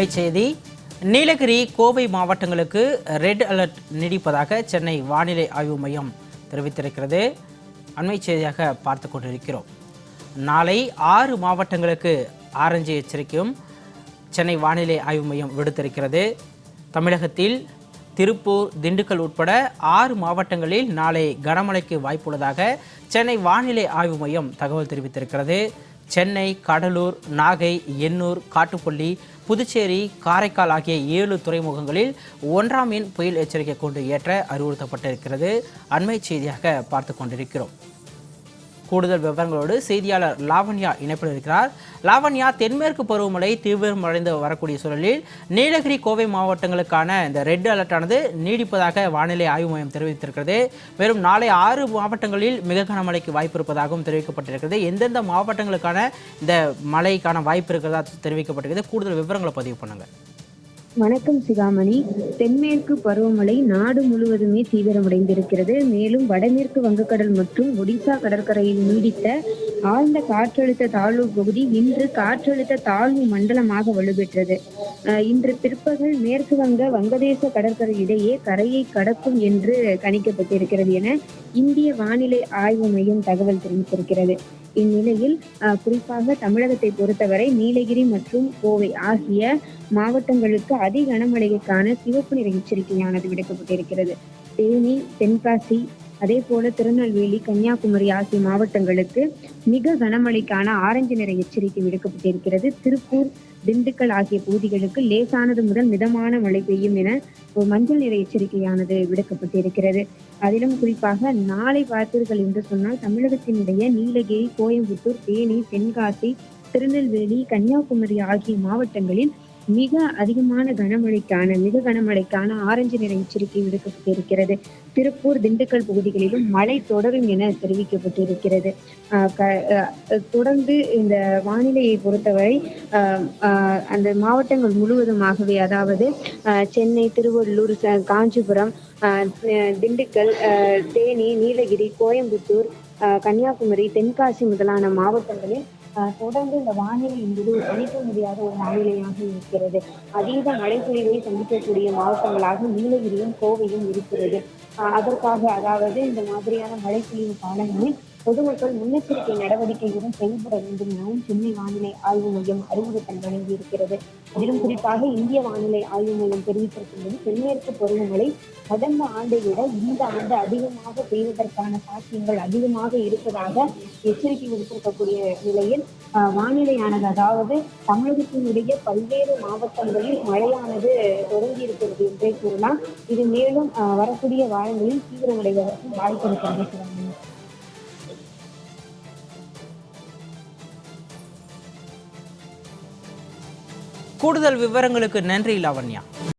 அண்மை செய்தி. நீலகிரி கோவை மாவட்டங்களுக்கு ரெட் அலர்ட் நீடிப்பதாக சென்னை வானிலை ஆய்வு மையம் தெரிவித்திருக்கிறது. அண்மை செய்தியாக பார்த்து கொண்டிருக்கிறோம். நாளை ஆறு மாவட்டங்களுக்கு ஆரஞ்சு எச்சரிக்கையும் சென்னை வானிலை ஆய்வு மையம் விடுத்திருக்கிறது. தமிழகத்தில் திருப்பூர் திண்டுக்கல் உட்பட ஆறு மாவட்டங்களில் நாளை கனமழைக்கு வாய்ப்புள்ளதாக சென்னை வானிலை ஆய்வு மையம் தகவல் தெரிவித்திருக்கிறது. சென்னை கடலூர் நாகை எண்ணூர் காட்டுப்பள்ளி புதுச்சேரி காரைக்கால் ஆகிய ஏழு துறைமுகங்களில் ஒன்றாம் எண் புயல் எச்சரிக்கை கொண்டு ஏற்ற அறிவுறுத்தப்பட்டிருக்கிறது. அண்மை செய்தியாக பார்த்து கொண்டிருக்கிறோம். கூடுதல் விவரங்களோடு செய்தியாளர் லாவண்யா இணைப்பில் இருக்கிறார் லாவண்யா தென்மேற்கு பருவமழை தீவிரமடைந்து வரக்கூடிய சூழலில் நீலகிரி கோவை மாவட்டங்களுக்கான இந்த ரெட் அலர்ட்டானது நீடிப்பதாக வானிலை ஆய்வு மையம் தெரிவித்திருக்கிறது. மேலும் நாளை ஆறு மாவட்டங்களில் மிக கனமழைக்கு வாய்ப்பு இருப்பதாகவும் தெரிவிக்கப்பட்டிருக்கிறது. எந்தெந்த மாவட்டங்களுக்கான இந்த மழைக்கான வாய்ப்பு இருக்கிறதா தெரிவிக்கப்பட்டிருக்கிறது? கூடுதல் விவரங்களை பதிவு பண்ணுங்கள் வணக்கம் சிகாமணி. தென்மேற்கு பருவமழை நாடு முழுவதுமே தீவிரமடைந்திருக்கிறது. மேலும் வடமேற்கு வங்கக்கடல் மற்றும் ஒடிசா கடற்கரையில் நீடித்த ஆழ்ந்த காற்றழுத்த தாழ்வு பகுதி இன்று காற்றழுத்த தாழ்வு மண்டலமாக வலுப்பெற்றது அஹ் இன்று பிற்பகல் மேற்கு வங்க வங்கதேச கடற்கரை இடையே கரையை கடக்கும் என்று கணிக்கப்பட்டிருக்கிறது என இந்திய வானிலை ஆய்வு மையம் தகவல் தெரிவித்திருக்கிறது. இந்நிலையில் அஹ், குறிப்பாக தமிழகத்தை பொறுத்தவரை நீலகிரி மற்றும் கோவை ஆகிய மாவட்டங்களுக்கு அதி கனமழைக்கான சிவப்பு நிற எச்சரிக்கையானது விடுக்கப்பட்டிருக்கிறது. தேனி தென்காசி அதே போல திருநெல்வேலி கன்னியாகுமரி ஆகிய மாவட்டங்களுக்கு மிக கனமழைக்கான ஆரஞ்சு நிற எச்சரிக்கை விடுக்கப்பட்டிருக்கிறது. திருப்பூர் திண்டுக்கல் ஆகிய பகுதிகளுக்கு லேசானது முதல் மிதமான மழை பெய்யும் என ஒரு மஞ்சள் நிற எச்சரிக்கையானது விடுக்கப்பட்டிருக்கிறது. அதிலும் குறிப்பாக நாளை பார்த்தீர்கள் என்று சொன்னால் தமிழகத்தினுடைய நீலகிரி கோயம்புத்தூர் தேனி தென்காசி திருநெல்வேலி கன்னியாகுமரி ஆகிய மாவட்டங்களில் மிக அதிகமான கனமழைக்கான மிக கனமழைக்கான ஆரஞ்சு நிற எச்சரிக்கை விடுக்கப்பட்டிருக்கிறது. திருப்பூர் திண்டுக்கல் பகுதிகளிலும் மழை தொடரும் என தெரிவிக்கப்பட்டிருக்கிறது. தொடர்ந்து இந்த வானிலையை பொறுத்தவரை அந்த மாவட்டங்கள் முழுவதுமாகவே அதாவது சென்னை திருவள்ளூர் காஞ்சிபுரம் திண்டுக்கல் தேனி நீலகிரி கோயம்புத்தூர் கன்னியாகுமரி தென்காசி முதலான மாவட்டங்களில் தொடர்ந்து இந்த வானிலை என்பது ஒரு முடியாத ஒரு வானிலையாக இருக்கிறது. அதீத மழைப்பொழிவை சந்திக்கக்கூடிய மாவட்டங்களாக நீலகிரியும் கோவையும் இருக்கிறது. ஆஹ் அதற்காக அதாவது இந்த மாதிரியான மழைப்பொழிவு காலங்களில் பொதுமக்கள் முன்னெச்சரிக்கை நடவடிக்கையுடன் செயல்பட வேண்டும் எனவும் சென்னை வானிலை ஆய்வு மையம் அறிவுறுத்தல் வழங்கி இருக்கிறது குறிப்பாக இந்திய வானிலை ஆய்வு மையம் தெரிவித்திருக்கும்போது தென்மேற்கு பருவமழை கடந்த ஆண்டை விட இந்த ஆண்டு அதிகமாக பெய்வதற்கான சாத்தியங்கள் அதிகமாக இருப்பதாக எச்சரிக்கை விடுத்திருக்கக்கூடிய நிலையில் வானிலையானது அதாவது தமிழகத்தினுடைய பல்வேறு மாவட்டங்களில் மழையானது தொடங்கி இருக்கிறது என்றே கூறலாம். இது மேலும் வரக்கூடிய வாரங்களில் தீவிரமடைவதற்கு வாய்ப்பு இருக்கிறது. கூடுதல் விவரங்களுக்கு நன்றி லாவண்யா.